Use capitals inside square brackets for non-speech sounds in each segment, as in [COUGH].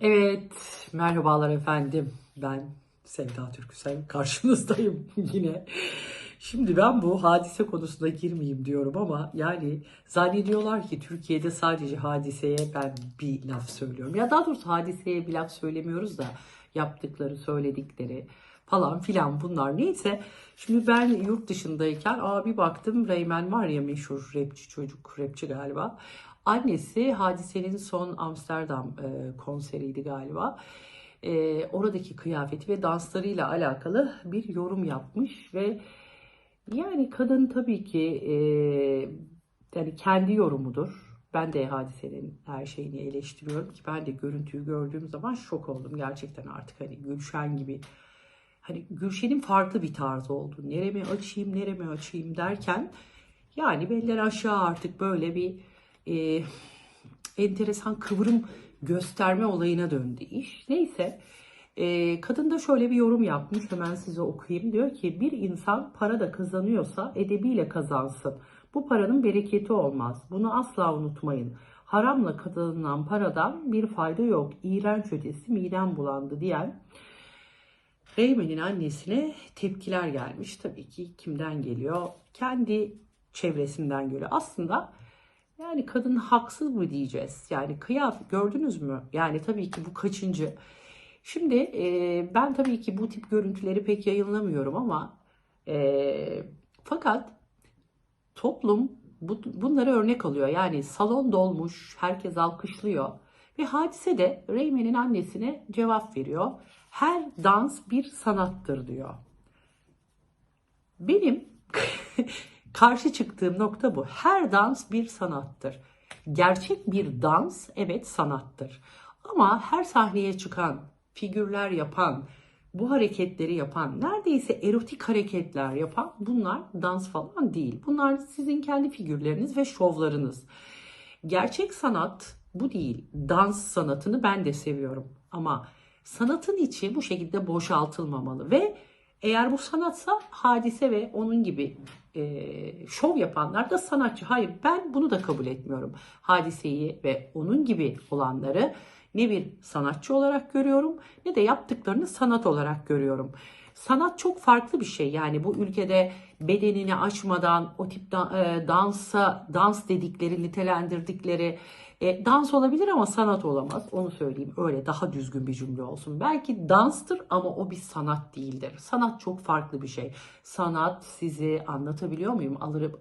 Evet, merhabalar efendim. Ben Sevda Türküsel karşınızdayım [LAUGHS] yine. Şimdi ben bu hadise konusuna girmeyeyim diyorum ama yani zannediyorlar ki Türkiye'de sadece hadiseye ben bir laf söylüyorum. Ya daha doğrusu hadiseye bir laf söylemiyoruz da yaptıkları, söyledikleri falan filan bunlar neyse. Şimdi ben yurt dışındayken aa bir baktım Reymen var ya meşhur rapçi çocuk, rapçi galiba. Annesi Hadise'nin son Amsterdam e, konseriydi galiba. E, oradaki kıyafeti ve danslarıyla alakalı bir yorum yapmış ve yani kadın tabii ki e, yani kendi yorumudur. Ben de Hadise'nin her şeyini eleştiriyorum ki ben de görüntüyü gördüğüm zaman şok oldum gerçekten artık hani Gülşen gibi hani Gülşen'in farklı bir tarzı oldu. Nereme açayım, nereme açayım derken yani beller aşağı artık böyle bir e, enteresan kıvrım gösterme olayına döndü iş. Neyse e, kadın da şöyle bir yorum yapmış hemen size okuyayım. Diyor ki bir insan para da kazanıyorsa edebiyle kazansın. Bu paranın bereketi olmaz. Bunu asla unutmayın. Haramla kazanılan paradan bir fayda yok. İğrenç ötesi midem bulandı diyen Reymen'in annesine tepkiler gelmiş. Tabii ki kimden geliyor? Kendi çevresinden geliyor. Aslında yani kadın haksız mı diyeceğiz? Yani kıyaf gördünüz mü? Yani tabii ki bu kaçıncı? Şimdi e, ben tabii ki bu tip görüntüleri pek yayınlamıyorum ama e, fakat toplum bu, bunları örnek alıyor. Yani salon dolmuş, herkes alkışlıyor. Ve hadise de Reymen'in annesine cevap veriyor. Her dans bir sanattır diyor. Benim [LAUGHS] karşı çıktığım nokta bu. Her dans bir sanattır. Gerçek bir dans evet sanattır. Ama her sahneye çıkan, figürler yapan, bu hareketleri yapan, neredeyse erotik hareketler yapan bunlar dans falan değil. Bunlar sizin kendi figürleriniz ve şovlarınız. Gerçek sanat bu değil. Dans sanatını ben de seviyorum. Ama sanatın içi bu şekilde boşaltılmamalı ve eğer bu sanatsa hadise ve onun gibi e, şov yapanlar da sanatçı. Hayır ben bunu da kabul etmiyorum. Hadiseyi ve onun gibi olanları ne bir sanatçı olarak görüyorum ne de yaptıklarını sanat olarak görüyorum. Sanat çok farklı bir şey. Yani bu ülkede bedenini açmadan o tip e, dansa dans dedikleri, nitelendirdikleri e, dans olabilir ama sanat olamaz. Onu söyleyeyim. Öyle daha düzgün bir cümle olsun. Belki danstır ama o bir sanat değildir. Sanat çok farklı bir şey. Sanat sizi anlatabiliyor muyum? Alır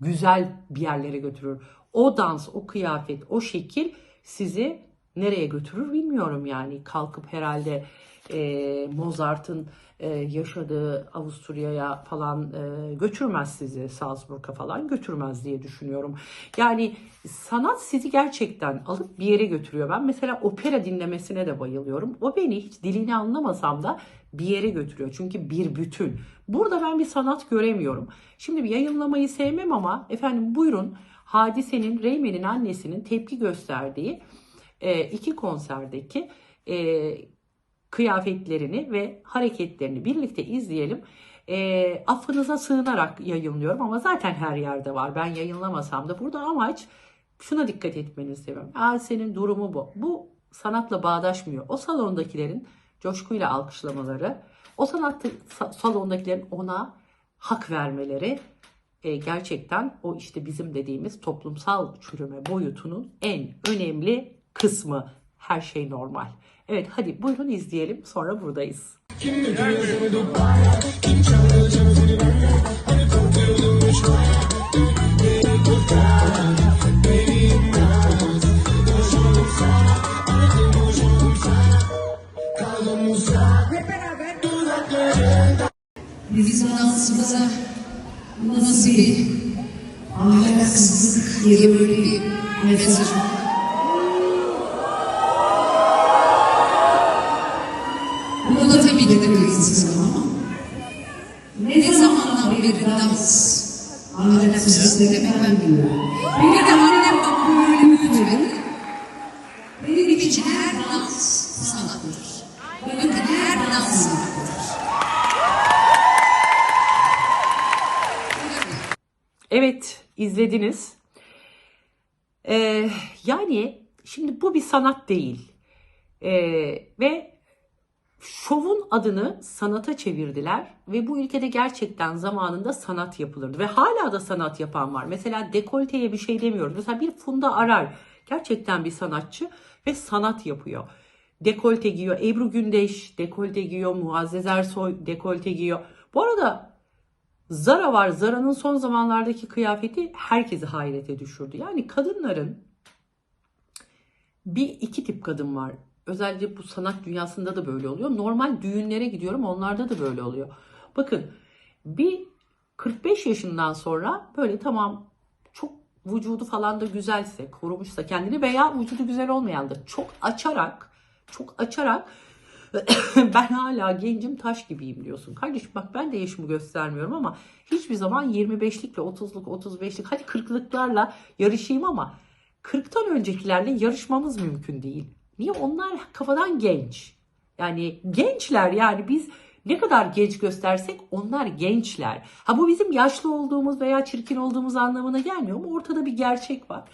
güzel bir yerlere götürür. O dans, o kıyafet, o şekil sizi nereye götürür bilmiyorum yani. Kalkıp herhalde e, Mozart'ın e, yaşadığı Avusturya'ya falan e, götürmez sizi Salzburg'a falan götürmez diye düşünüyorum. Yani sanat sizi gerçekten alıp bir yere götürüyor. Ben mesela opera dinlemesine de bayılıyorum. O beni hiç dilini anlamasam da bir yere götürüyor. Çünkü bir bütün. Burada ben bir sanat göremiyorum. Şimdi bir yayınlamayı sevmem ama efendim buyurun Hadise'nin, Reymen'in annesinin tepki gösterdiği e, iki konserdeki e, kıyafetlerini ve hareketlerini birlikte izleyelim. E, affınıza sığınarak yayınlıyorum ama zaten her yerde var. Ben yayınlamasam da burada amaç şuna dikkat etmenizi istiyorum. Aa, senin durumu bu. Bu sanatla bağdaşmıyor. O salondakilerin coşkuyla alkışlamaları, o sanat salondakilerin ona hak vermeleri e, gerçekten o işte bizim dediğimiz toplumsal çürüme boyutunun en önemli kısmı. Her şey normal. Evet hadi buyurun izleyelim sonra buradayız. Bizim dansımıza nasıl bir ahlaksızlık diye böyle bir mesaj Bunu ben diyorum. Beni de annem babam böyle büyütmedi. Benim için her dans sanattır. Bakın her dans sanattır. Evet izlediniz. Ee, yani şimdi bu bir sanat değil. Ee, ve şovun adını sanata çevirdiler ve bu ülkede gerçekten zamanında sanat yapılırdı ve hala da sanat yapan var. Mesela dekolteye bir şey demiyoruz. Mesela bir Funda Arar gerçekten bir sanatçı ve sanat yapıyor. Dekolte giyiyor. Ebru Gündeş dekolte giyiyor. Muazzez Ersoy dekolte giyiyor. Bu arada Zara var. Zara'nın son zamanlardaki kıyafeti herkesi hayrete düşürdü. Yani kadınların bir iki tip kadın var. Özellikle bu sanat dünyasında da böyle oluyor. Normal düğünlere gidiyorum onlarda da böyle oluyor. Bakın bir 45 yaşından sonra böyle tamam çok vücudu falan da güzelse, korumuşsa kendini veya vücudu güzel olmayan da çok açarak, çok açarak [COUGHS] ben hala gencim taş gibiyim diyorsun. Kardeşim bak ben de yaşımı göstermiyorum ama hiçbir zaman 25'likle 30'luk 35'lik hadi 40'lıklarla yarışayım ama 40'tan öncekilerle yarışmamız mümkün değil. Niye? Onlar kafadan genç. Yani gençler yani biz ne kadar genç göstersek onlar gençler. Ha bu bizim yaşlı olduğumuz veya çirkin olduğumuz anlamına gelmiyor ama ortada bir gerçek var.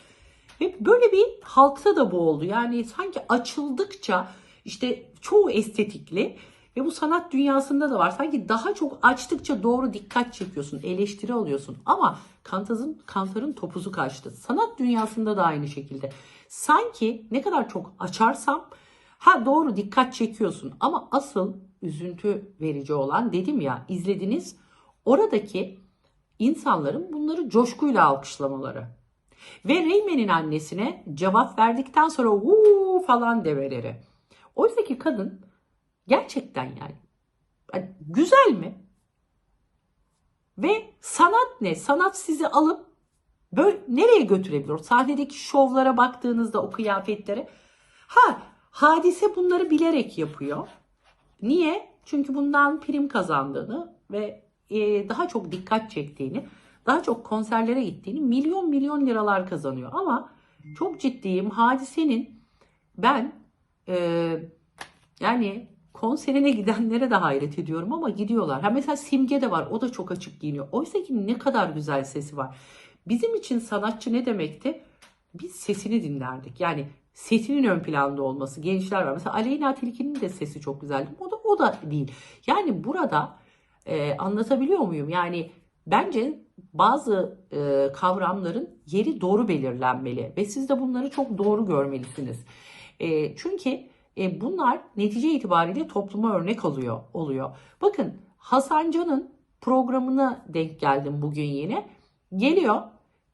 Ve böyle bir halkta da bu oldu. Yani sanki açıldıkça işte çoğu estetikli ve bu sanat dünyasında da var. Sanki daha çok açtıkça doğru dikkat çekiyorsun, eleştiri alıyorsun. Ama Kantar'ın, Kantar'ın topuzu kaçtı. Sanat dünyasında da aynı şekilde. Sanki ne kadar çok açarsam ha doğru dikkat çekiyorsun. Ama asıl üzüntü verici olan dedim ya izlediniz oradaki insanların bunları coşkuyla alkışlamaları. Ve Reymen'in annesine cevap verdikten sonra uuu falan demeleri. Oysa ki kadın gerçekten yani, yani güzel mi? Ve sanat ne? Sanat sizi alıp böyle nereye götürebilir? Sahnedeki şovlara baktığınızda o kıyafetlere. Ha hadise bunları bilerek yapıyor. Niye? Çünkü bundan prim kazandığını ve e, daha çok dikkat çektiğini, daha çok konserlere gittiğini milyon milyon liralar kazanıyor. Ama çok ciddiyim hadisenin ben e, yani konserine gidenlere de hayret ediyorum ama gidiyorlar. Ha mesela Simge de var o da çok açık giyiniyor. Oysa ki ne kadar güzel sesi var. Bizim için sanatçı ne demekti? Biz sesini dinlerdik. Yani sesinin ön planda olması. Gençler var. Mesela Aleyna Tilki'nin de sesi çok güzeldi. O da o da değil. Yani burada e, anlatabiliyor muyum? Yani bence bazı e, kavramların yeri doğru belirlenmeli ve siz de bunları çok doğru görmelisiniz. E, çünkü e, bunlar netice itibariyle topluma örnek alıyor oluyor. Bakın Hasan Can'ın programına denk geldim bugün yine. Geliyor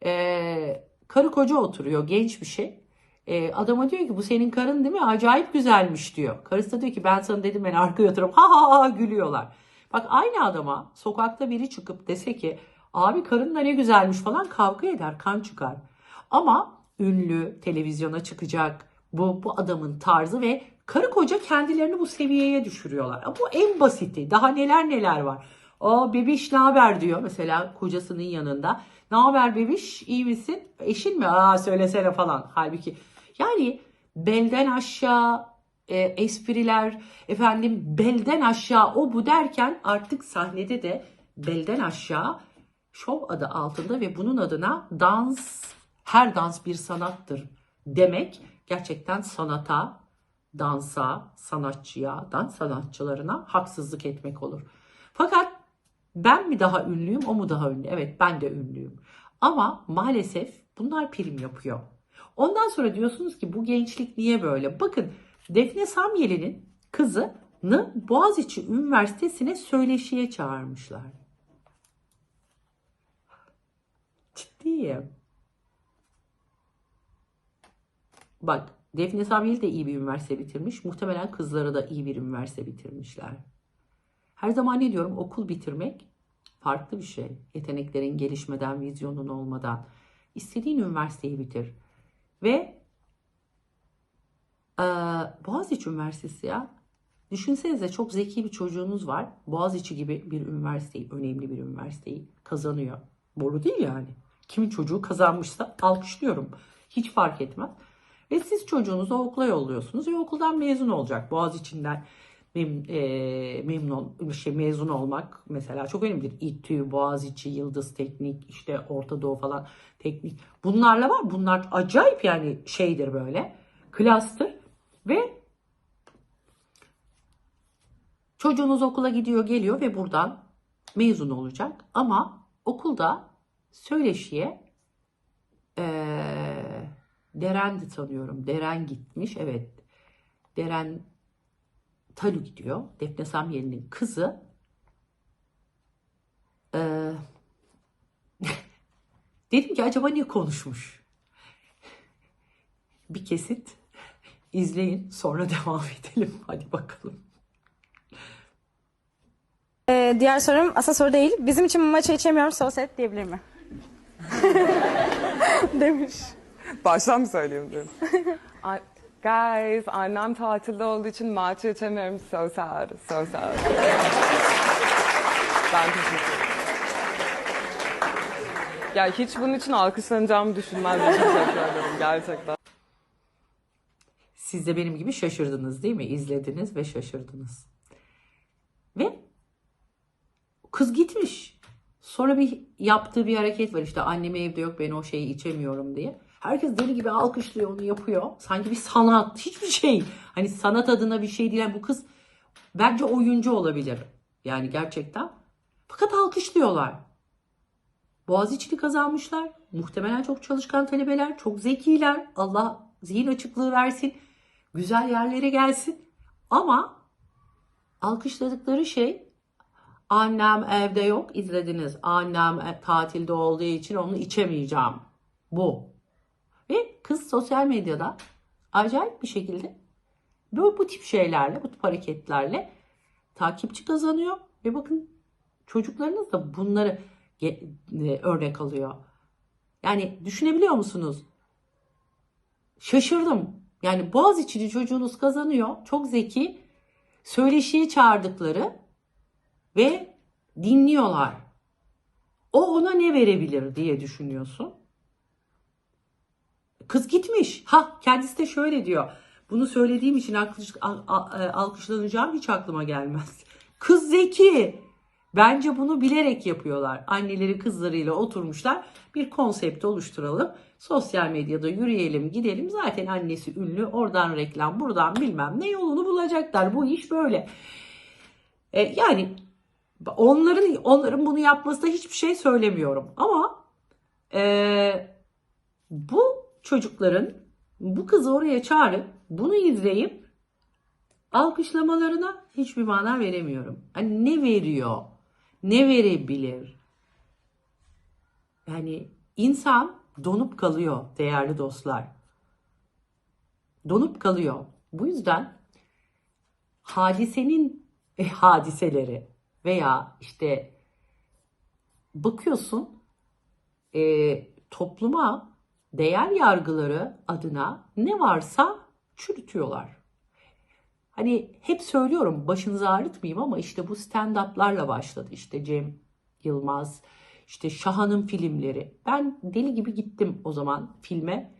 e, karı koca oturuyor genç bir şey. E, adama diyor ki bu senin karın değil mi? Acayip güzelmiş diyor. Karısı da diyor ki ben sana dedim ben arkaya oturup ha ha ha gülüyorlar. Bak aynı adama sokakta biri çıkıp dese ki abi karın da ne güzelmiş falan kavga eder kan çıkar. Ama ünlü televizyona çıkacak bu, bu adamın tarzı ve karı koca kendilerini bu seviyeye düşürüyorlar. Bu en basiti. Daha neler neler var. O bebiş ne haber diyor mesela kocasının yanında. Ne haber bebiş iyi misin? Eşin mi? Aa söylesene falan. Halbuki yani belden aşağı e, espriler efendim belden aşağı o bu derken artık sahnede de belden aşağı şov adı altında ve bunun adına dans her dans bir sanattır demek gerçekten sanata, dansa, sanatçıya, dans sanatçılarına haksızlık etmek olur. Fakat ben mi daha ünlüyüm, o mu daha ünlü? Evet ben de ünlüyüm. Ama maalesef bunlar prim yapıyor. Ondan sonra diyorsunuz ki bu gençlik niye böyle? Bakın Defne Samyeli'nin kızını Boğaziçi Üniversitesi'ne söyleşiye çağırmışlar. Ciddiyim. Bak Defne Samyeli de iyi bir üniversite bitirmiş. Muhtemelen kızları da iyi bir üniversite bitirmişler. Her zaman ne diyorum? Okul bitirmek farklı bir şey. Yeteneklerin gelişmeden, vizyonun olmadan. istediğin üniversiteyi bitir. Ve ee, Boğaziçi Üniversitesi ya. Düşünsenize çok zeki bir çocuğunuz var. Boğaziçi gibi bir üniversiteyi, önemli bir üniversiteyi kazanıyor. Boru değil yani. Kimin çocuğu kazanmışsa alkışlıyorum. Hiç fark etmez. Ve siz çocuğunuzu okula yolluyorsunuz ve okuldan mezun olacak. Boğaziçi'nden mem, e, memnun şey mezun olmak mesela çok önemlidir. İTÜ, Boğaziçi, Yıldız Teknik, işte Orta Doğu falan teknik. Bunlarla var. Bunlar acayip yani şeydir böyle. Klastır ve Çocuğunuz okula gidiyor geliyor ve buradan mezun olacak. Ama okulda söyleşiye eee Deren'di tanıyorum. Deren gitmiş. Evet. Deren Talu gidiyor. Defne Samyeli'nin kızı. Eee, [LAUGHS] dedim ki acaba ne konuşmuş? [LAUGHS] Bir kesit izleyin sonra [LAUGHS] devam edelim. Hadi bakalım. Ee, diğer sorum aslında soru değil. Bizim için maça içemiyorum sosyet diyebilir mi? Demiş. Baştan mı söyleyeyim diyorum. Ay, Guys, annem tatilde olduğu için maçı içemiyorum. So sad, so sad. ben teşekkür. Ya hiç bunun için alkışlanacağımı düşünmezdim. Teşekkür ederim gerçekten. Siz de benim gibi şaşırdınız değil mi? İzlediniz ve şaşırdınız. Ve kız gitmiş. Sonra bir yaptığı bir hareket var işte annem evde yok ben o şeyi içemiyorum diye. Herkes deli gibi alkışlıyor onu yapıyor. Sanki bir sanat hiçbir şey. Hani sanat adına bir şey değil. Yani bu kız bence oyuncu olabilir. Yani gerçekten. Fakat alkışlıyorlar. Boğaziçi'ni kazanmışlar. Muhtemelen çok çalışkan talebeler, çok zekiler. Allah zihin açıklığı versin. Güzel yerlere gelsin. Ama alkışladıkları şey annem evde yok izlediniz. Annem e, tatilde olduğu için onu içemeyeceğim. Bu. Ve kız sosyal medyada acayip bir şekilde böyle bu tip şeylerle, bu tip hareketlerle takipçi kazanıyor. Ve bakın çocuklarınız da bunları e, örnek alıyor. Yani düşünebiliyor musunuz? Şaşırdım. Yani Boğaziçi'li çocuğunuz kazanıyor. Çok zeki. Söyleşiye çağırdıkları ve dinliyorlar. O ona ne verebilir diye düşünüyorsun. Kız gitmiş. Ha kendisi de şöyle diyor. Bunu söylediğim için e, alkışlanacağım hiç aklıma gelmez. [LAUGHS] Kız zeki. Bence bunu bilerek yapıyorlar. Anneleri kızlarıyla oturmuşlar. Bir konsept oluşturalım. Sosyal medyada yürüyelim gidelim. Zaten annesi ünlü. Oradan reklam buradan bilmem ne yolunu bulacaklar. Bu iş böyle. E, yani onların onların bunu yapmasına hiçbir şey söylemiyorum. Ama e, bu çocukların bu kızı oraya çağırıp bunu izleyip alkışlamalarına hiçbir mana veremiyorum. Hani ne veriyor? Ne verebilir? Yani insan donup kalıyor değerli dostlar. Donup kalıyor. Bu yüzden hadisenin e, hadiseleri veya işte bakıyorsun e, topluma değer yargıları adına ne varsa çürütüyorlar. Hani hep söylüyorum başınızı ağrıtmayayım ama işte bu stand-up'larla başladı. İşte Cem Yılmaz, işte Şahan'ın filmleri. Ben deli gibi gittim o zaman filme.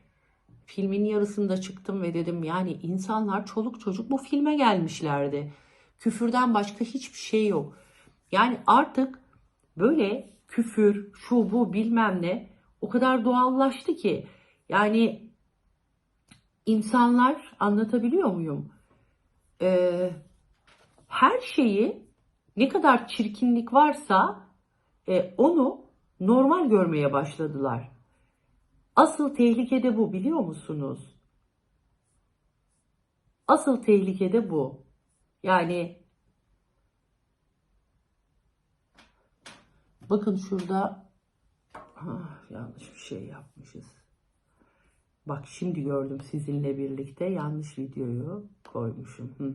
Filmin yarısında çıktım ve dedim yani insanlar çoluk çocuk bu filme gelmişlerdi. Küfürden başka hiçbir şey yok. Yani artık böyle küfür, şu bu bilmem ne o kadar doğallaştı ki yani insanlar anlatabiliyor muyum? Ee, her şeyi ne kadar çirkinlik varsa e, onu normal görmeye başladılar. Asıl tehlike de bu biliyor musunuz? Asıl tehlike de bu. Yani bakın şurada ah, yanlış bir şey yapmışız. Bak şimdi gördüm sizinle birlikte yanlış videoyu koymuşum. Hı.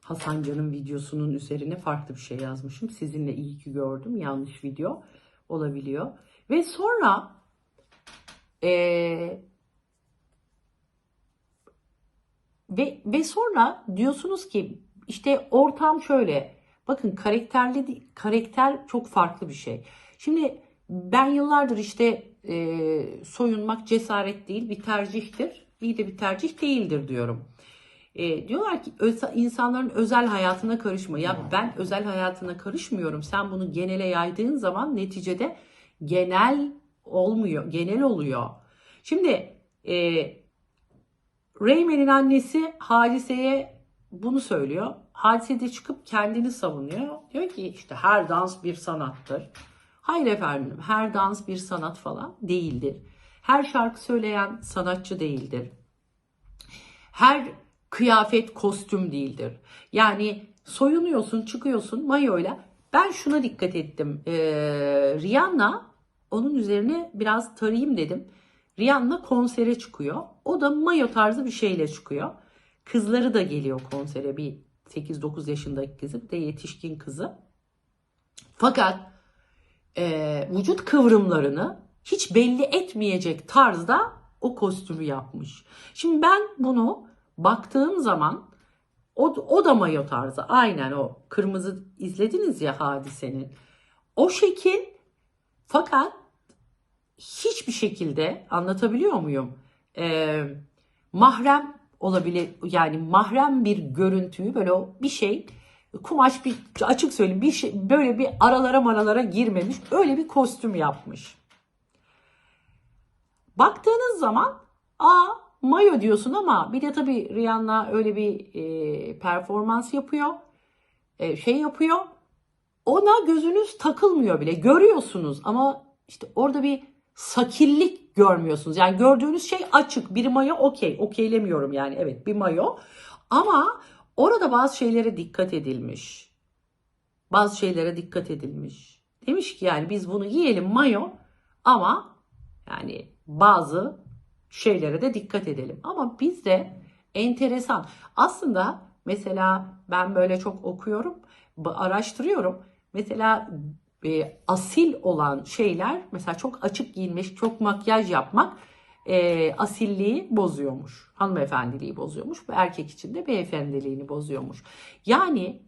Hasan Can'ın videosunun üzerine farklı bir şey yazmışım. Sizinle iyi ki gördüm. Yanlış video olabiliyor. Ve sonra eee, ve ve sonra diyorsunuz ki işte ortam şöyle. Bakın karakterli karakter çok farklı bir şey. Şimdi ben yıllardır işte e, soyunmak cesaret değil bir tercihtir. İyi de bir tercih değildir diyorum. E, diyorlar ki öz- insanların özel hayatına karışma. Ya ben özel hayatına karışmıyorum. Sen bunu genele yaydığın zaman neticede genel olmuyor, genel oluyor. Şimdi e, Reymen'in annesi Hadise'ye bunu söylüyor. Hadise de çıkıp kendini savunuyor. Diyor ki işte her dans bir sanattır. Hayır efendim her dans bir sanat falan değildir. Her şarkı söyleyen sanatçı değildir. Her kıyafet kostüm değildir. Yani soyunuyorsun çıkıyorsun mayoyla. Ben şuna dikkat ettim. Ee, Rihanna onun üzerine biraz tarayayım dedim. Rihanna konsere çıkıyor. O da mayo tarzı bir şeyle çıkıyor. Kızları da geliyor konsere. Bir 8-9 yaşındaki kızı bir de yetişkin kızı. Fakat e, vücut kıvrımlarını hiç belli etmeyecek tarzda o kostümü yapmış. Şimdi ben bunu baktığım zaman o, o da mayo tarzı. Aynen o kırmızı izlediniz ya hadisenin. O şekil fakat hiçbir şekilde anlatabiliyor muyum? Ee, mahrem olabilir yani mahrem bir görüntüyü böyle bir şey kumaş bir açık söyleyeyim bir şey böyle bir aralara maralara girmemiş öyle bir kostüm yapmış. Baktığınız zaman aa mayo diyorsun ama bir de tabii Rihanna öyle bir e, performans yapıyor. E, şey yapıyor. Ona gözünüz takılmıyor bile. Görüyorsunuz ama işte orada bir sakillik görmüyorsunuz. Yani gördüğünüz şey açık. Bir mayo okey. Okeylemiyorum yani. Evet bir mayo. Ama orada bazı şeylere dikkat edilmiş. Bazı şeylere dikkat edilmiş. Demiş ki yani biz bunu giyelim mayo ama yani bazı şeylere de dikkat edelim. Ama bizde enteresan. Aslında mesela ben böyle çok okuyorum, araştırıyorum. Mesela e, asil olan şeyler mesela çok açık giyinmiş, çok makyaj yapmak e, asilliği bozuyormuş. Hanımefendiliği bozuyormuş. Erkek için de beyefendiliğini bozuyormuş. Yani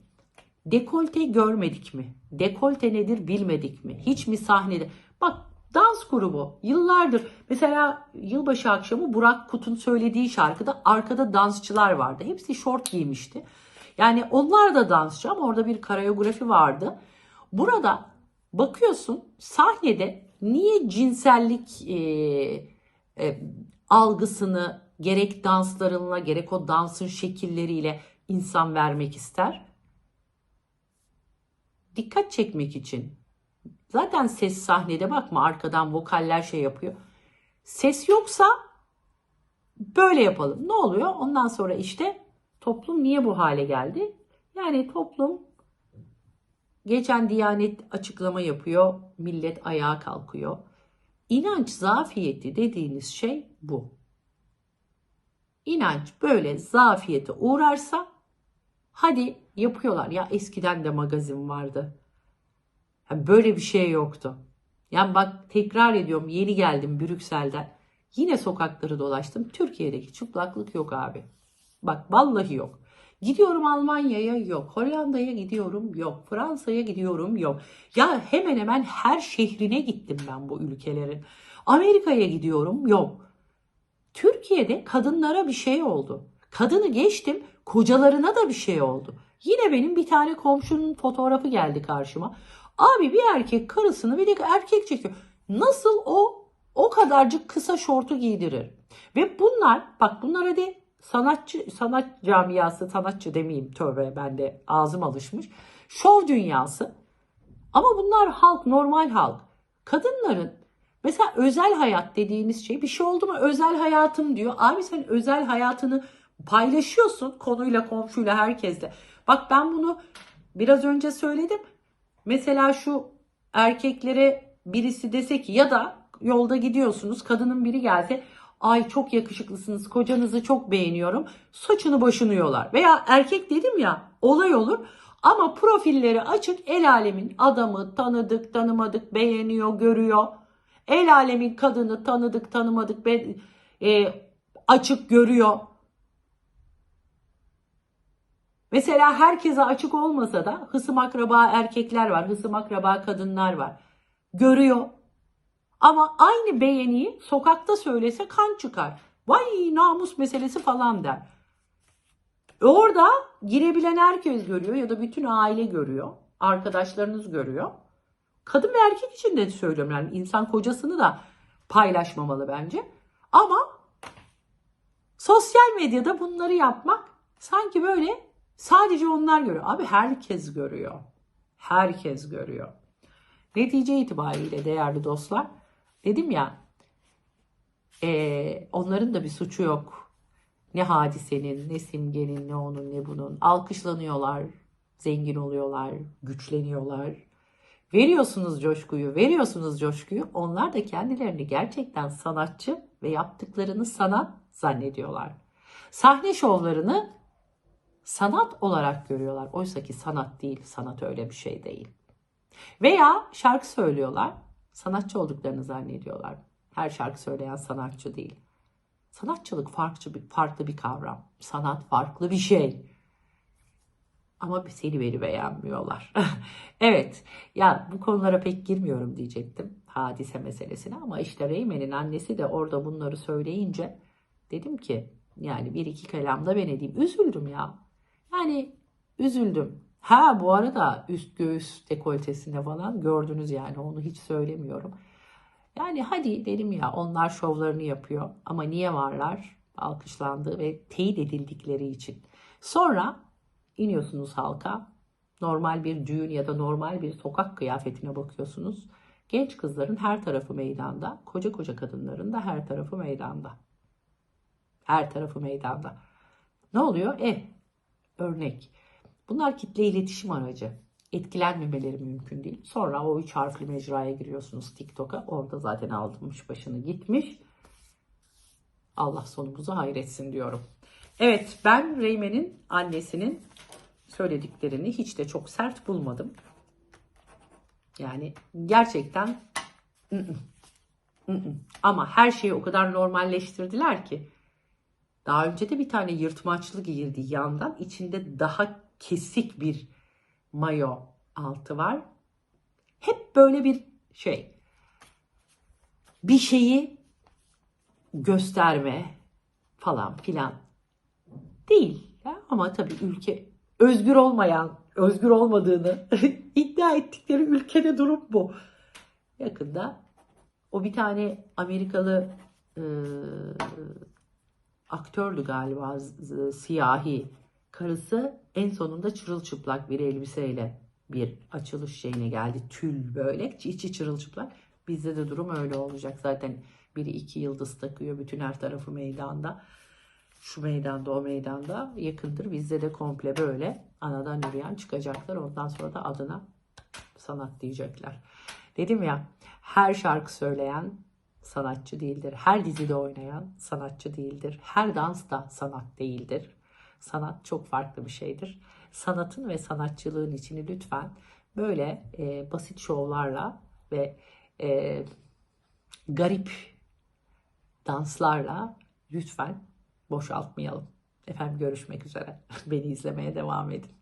dekolte görmedik mi? Dekolte nedir bilmedik mi? Hiç mi sahnede? Bak dans grubu yıllardır mesela yılbaşı akşamı Burak Kut'un söylediği şarkıda arkada dansçılar vardı. Hepsi şort giymişti. Yani onlar da dansçı ama orada bir koreografi vardı. Burada bakıyorsun sahnede niye cinsellik e, e, algısını gerek danslarıyla gerek o dansın şekilleriyle insan vermek ister? Dikkat çekmek için. Zaten ses sahnede bakma arkadan vokaller şey yapıyor. Ses yoksa böyle yapalım. Ne oluyor? Ondan sonra işte toplum niye bu hale geldi? Yani toplum geçen Diyanet açıklama yapıyor. Millet ayağa kalkıyor. İnanç zafiyeti dediğiniz şey bu. İnanç böyle zafiyete uğrarsa hadi yapıyorlar. Ya eskiden de magazin vardı. Yani böyle bir şey yoktu. Yani bak tekrar ediyorum yeni geldim Brüksel'den. Yine sokakları dolaştım. Türkiye'deki çıplaklık yok abi. Bak vallahi yok. Gidiyorum Almanya'ya yok. Hollanda'ya gidiyorum yok. Fransa'ya gidiyorum yok. Ya hemen hemen her şehrine gittim ben bu ülkelerin. Amerika'ya gidiyorum yok. Türkiye'de kadınlara bir şey oldu. Kadını geçtim kocalarına da bir şey oldu. Yine benim bir tane komşunun fotoğrafı geldi karşıma. Abi bir erkek karısını bir de erkek çekiyor. Nasıl o o kadarcık kısa şortu giydirir? Ve bunlar bak bunlar hadi sanatçı sanat camiası sanatçı demeyeyim tövbe ben de ağzım alışmış. Şov dünyası. Ama bunlar halk normal halk. Kadınların mesela özel hayat dediğiniz şey bir şey oldu mu özel hayatım diyor. Abi sen özel hayatını paylaşıyorsun konuyla komşuyla herkesle. Bak ben bunu biraz önce söyledim. Mesela şu erkeklere birisi dese ki ya da yolda gidiyorsunuz kadının biri gelse ay çok yakışıklısınız kocanızı çok beğeniyorum. Saçını başını yolar. Veya erkek dedim ya olay olur. Ama profilleri açık el alemin adamı tanıdık tanımadık beğeniyor görüyor. El alemin kadını tanıdık tanımadık be, e, açık görüyor. Mesela herkese açık olmasa da hısım akraba erkekler var, hısım akraba kadınlar var. Görüyor. Ama aynı beğeniyi sokakta söylese kan çıkar. Vay namus meselesi falan der. Orada girebilen herkes görüyor ya da bütün aile görüyor. Arkadaşlarınız görüyor. Kadın ve erkek için de söylüyorum yani insan kocasını da paylaşmamalı bence. Ama sosyal medyada bunları yapmak sanki böyle Sadece onlar görüyor. Abi herkes görüyor. Herkes görüyor. Netice itibariyle değerli dostlar dedim ya eee, onların da bir suçu yok. Ne hadisenin, ne simgenin, ne onun, ne bunun. Alkışlanıyorlar, zengin oluyorlar, güçleniyorlar. Veriyorsunuz coşkuyu, veriyorsunuz coşkuyu. Onlar da kendilerini gerçekten sanatçı ve yaptıklarını sanat zannediyorlar. Sahne şovlarını sanat olarak görüyorlar. Oysa ki sanat değil, sanat öyle bir şey değil. Veya şarkı söylüyorlar, sanatçı olduklarını zannediyorlar. Her şarkı söyleyen sanatçı değil. Sanatçılık farklı bir, farklı bir kavram. Sanat farklı bir şey. Ama seni beni beğenmiyorlar. [LAUGHS] evet ya bu konulara pek girmiyorum diyecektim hadise meselesine ama işte Reymen'in annesi de orada bunları söyleyince dedim ki yani bir iki kelamda ben edeyim. Üzüldüm ya. Yani üzüldüm. Ha bu arada üst göğüs dekoltesinde falan gördünüz yani onu hiç söylemiyorum. Yani hadi dedim ya onlar şovlarını yapıyor ama niye varlar? Alkışlandığı ve teyit edildikleri için. Sonra iniyorsunuz halka. Normal bir düğün ya da normal bir sokak kıyafetine bakıyorsunuz. Genç kızların her tarafı meydanda, koca koca kadınların da her tarafı meydanda. Her tarafı meydanda. Ne oluyor? E, örnek. Bunlar kitle iletişim aracı. Etkilenmemeleri mümkün değil. Sonra o üç harfli mecraya giriyorsunuz TikTok'a. Orada zaten aldırmış başını gitmiş. Allah sonumuzu hayretsin diyorum. Evet ben Reymen'in annesinin söylediklerini hiç de çok sert bulmadım. Yani gerçekten ı-ı, ı-ı. ama her şeyi o kadar normalleştirdiler ki daha önce de bir tane yırtmaçlı giyildi yandan. içinde daha kesik bir mayo altı var. Hep böyle bir şey. Bir şeyi gösterme falan filan değil. Ya. Ama tabii ülke özgür olmayan, özgür olmadığını [LAUGHS] iddia ettikleri ülkede durum bu. Yakında o bir tane Amerikalı e, aktördü galiba siyahi karısı en sonunda çırılçıplak bir elbiseyle bir açılış şeyine geldi. Tül böyle içi çırılçıplak. Bizde de durum öyle olacak. Zaten biri iki yıldız takıyor. Bütün her tarafı meydanda. Şu meydanda o meydanda yakındır. Bizde de komple böyle anadan yürüyen çıkacaklar. Ondan sonra da adına sanat diyecekler. Dedim ya her şarkı söyleyen sanatçı değildir. Her dizide oynayan sanatçı değildir. Her dans da sanat değildir. Sanat çok farklı bir şeydir. Sanatın ve sanatçılığın içini lütfen böyle e, basit şovlarla ve e, garip danslarla lütfen boşaltmayalım. Efendim görüşmek üzere. [LAUGHS] Beni izlemeye devam edin.